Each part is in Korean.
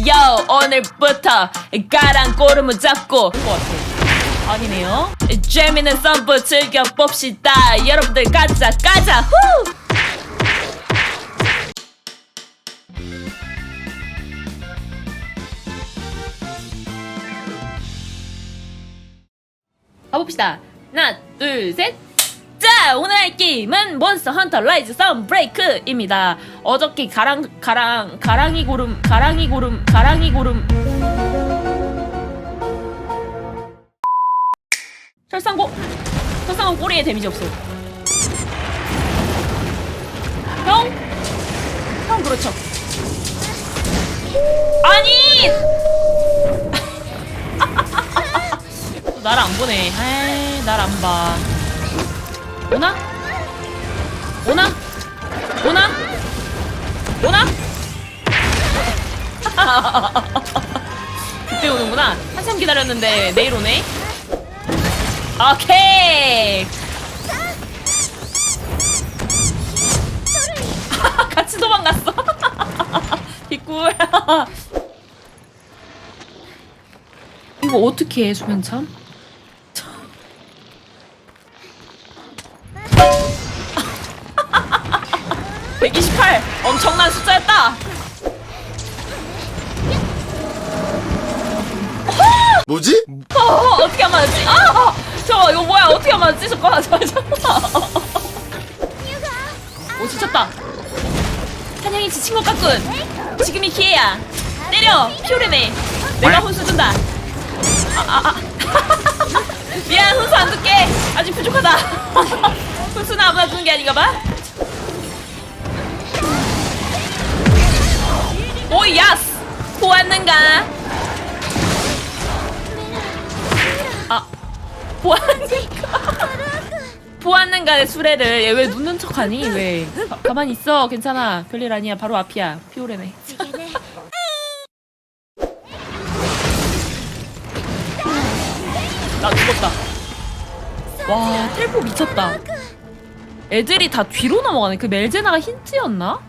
요 오늘부터 가랑 꼬름을 잡고. 것 같아 아니네요. 재미있는 썸프 즐겨봅시다. 여러분들 가자 가자 후! 가봅시다. 하나 둘셋 자 오늘 할 게임은 몬스터 헌터 라이즈 썸 브레이크입니다. 어저께 가랑 가랑 가랑이 고름 가랑이 고름 가랑이 고름. 철상고 철상고 꼬리에 데미지 없어. 형? 형 그렇죠. 아니! 날안 보네. 에이 날안 봐. 오나? 오나? 오나? 오나? 그때 오는구나. 한참 기다렸는데 내일 오네. 오케이. 같이 도망갔어. 뒷굴. 이거 어떻게 해, 수면참? 128 엄청난 숫자였다. 뭐지? 어, 어떻게 하면 맞지? 아, 아, 저 이거 뭐야? 어떻게 하면 맞지? 잠깐만, 잠깐만. 잠깐만. 오 지쳤다. 한양이 지친 것 같군. 지금이 기회야. 때려, 피오르네. 내가 혼수 준다. 아, 아, 아. 미안, 혼수 안 줄게. 아직 부족하다. 혼수는 아무나 주는 게 아닌가 봐. 오 야스 보았는가? 아 보았는가? 보았는가 수레를 얘 왜 눕는 척하니 왜? 가, 가만히 있어 괜찮아 별일 아니야 바로 앞이야 피오레네. 나 죽었다. 와 텔포 미쳤다. 애들이 다 뒤로 넘어가네. 그 멜제나가 힌트였나?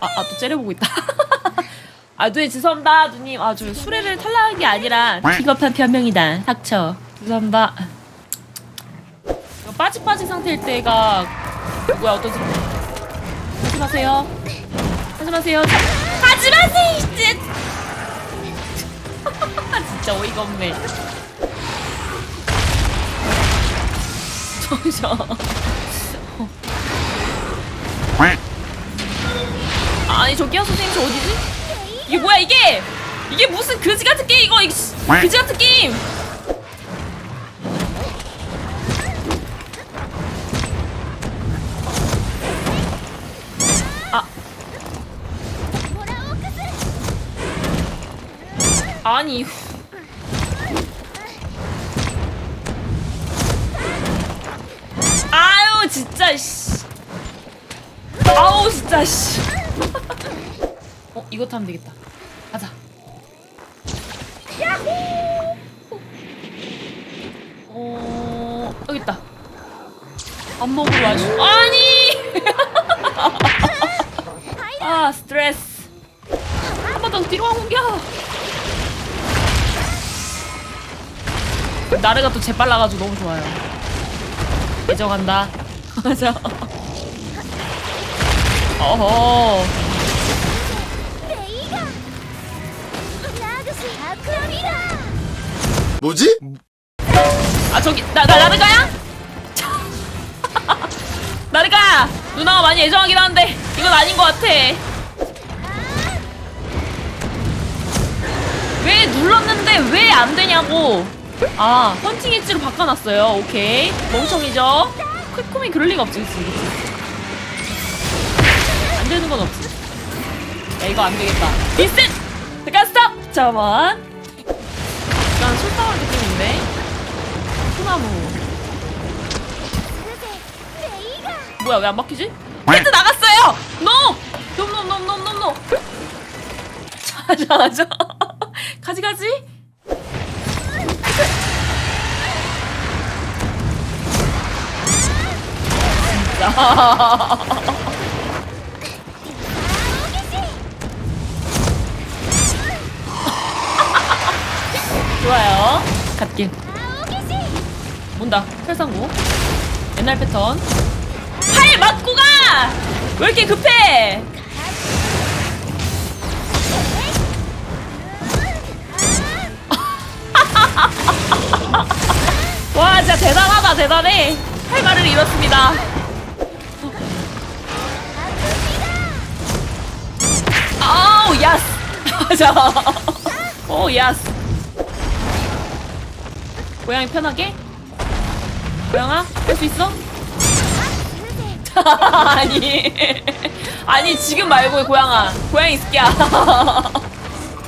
아, 아, 또 째려보고 있다. 아, 누님 죄송합니다, 누님. 아, 저 수레를 탈락한 게 아니라 비겁한 변명이다. 닥쳐. 죄송합니다. 빠지빠지 상태일 때가 뭐야, 어떠지? 하지 마세요. 하지 마세요. 자, 하지 마세요, 이제. 진짜 어이가 없네. 잠시 아니 저기요 선생님 저 어디지? 이게 뭐야 이게? 이게 무슨 그지 같은 게임 이거 그지 같은 게임? 아 아니 아유 진짜 씨 아우 진짜 씨 어, 이거 타면 되겠다. 가자. 어, 여기 있다. 안 먹으러 와주. 아니! 아, 스트레스. 한 번 더 뒤로 와 공격. 나르가 또 재빨라가지고 너무 좋아요. 애정한다. 맞아. 어허. 뭐지? 아 저기 나, 나 나르가야? 나르가 누나가 많이 애정하긴 하는데 이건 아닌 것 같아. 왜 눌렀는데 왜 안 되냐고. 아 헌팅 엣지로 바꿔놨어요. 오케이. 멍청이죠? 퀵콤이 그럴 리가 없지 그치? 그치? 안 되는 건 없지. 야 이거 안 되겠다. 리셋 잠깐만 약간 솔직한 느낌인데? 소나무. 뭐야 왜 안 막히지? 헤드 나갔어요! 노! 놈놈놈놈놈놈 자자 자자. 가지 가지. 진짜 좋아요. 갓길. 온다. 탈상구. 옛날 패턴. 팔 맞고 가! 왜 이렇게 급해? 와, 진짜 대단하다, 대단해. 할 말을 잃었습니다. 아우, 야스. 자. 오, 야스. 고양이 편하게? 고양아, 할 수 있어? 아니. 아니, 지금 말고, 고양아. 고양이 있을게야.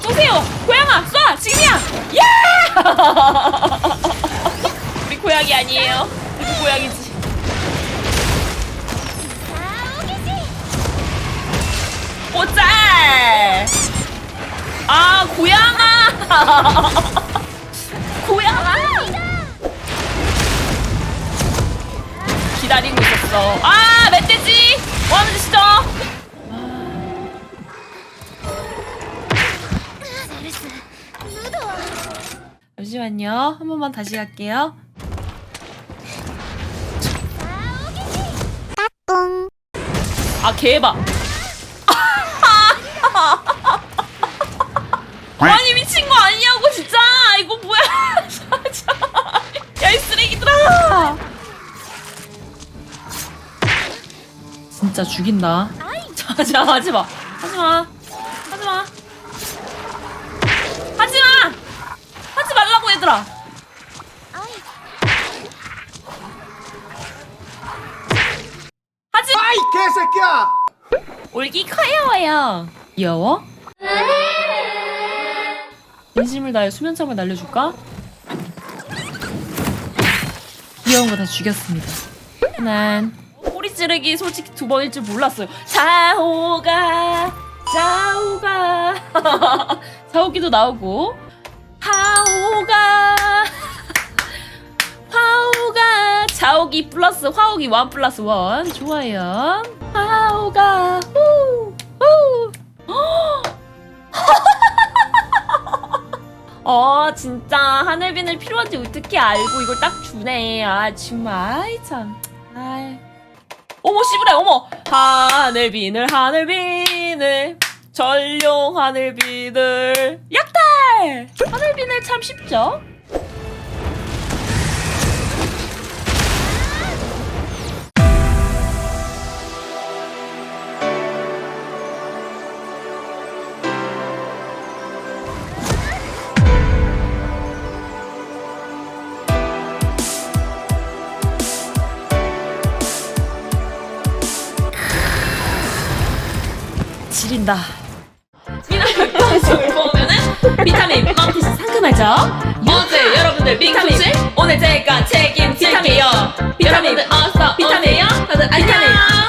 쏘세요! 고양아, 쏴! 지금이야! 야! 우리 고양이 아니에요. 우리 고양이지. 오짤! 아! 고양아! 기다리고 있었어. 아, 멧돼지! 뭐 하는 짓이죠? 잠시만요. 한 번만 다시 갈게요. 아, 개봐. 진짜 죽인다. 자자, 하지 마. 하지 마. 하지 마. 하지 마! 하지 말라고, 얘들아! 하지 마! 아이 개새끼야! 올기 커요워요. 귀여워? 인심을 다해 수면창을 날려줄까? 귀여운 거 다 죽였습니다. 난 꼬리 찌르기 솔직히 두 번일 줄 몰랐어요. 자오가 자오가 자오기도 나오고 하오가 화오가 자오기 플러스 화오기 원 플러스 원 좋아요. 하오가 후 후. 어 진짜 하늘비늘 필요한지 어떻게 알고 이걸 딱 주네. 아 정말 참. 아이. 어머 씨부래 어머. 하늘 비늘 하늘 비늘. 전용 하늘 비늘. 약탈! 하늘 비늘 참 쉽죠? 지린다. 미나리 방송을 보면은 비타민 마음씨 상큼하죠? 어제 여러분들 비타민 오늘 제가 책임질게요. 비타민들 어서 비타민요. 다들 안녕.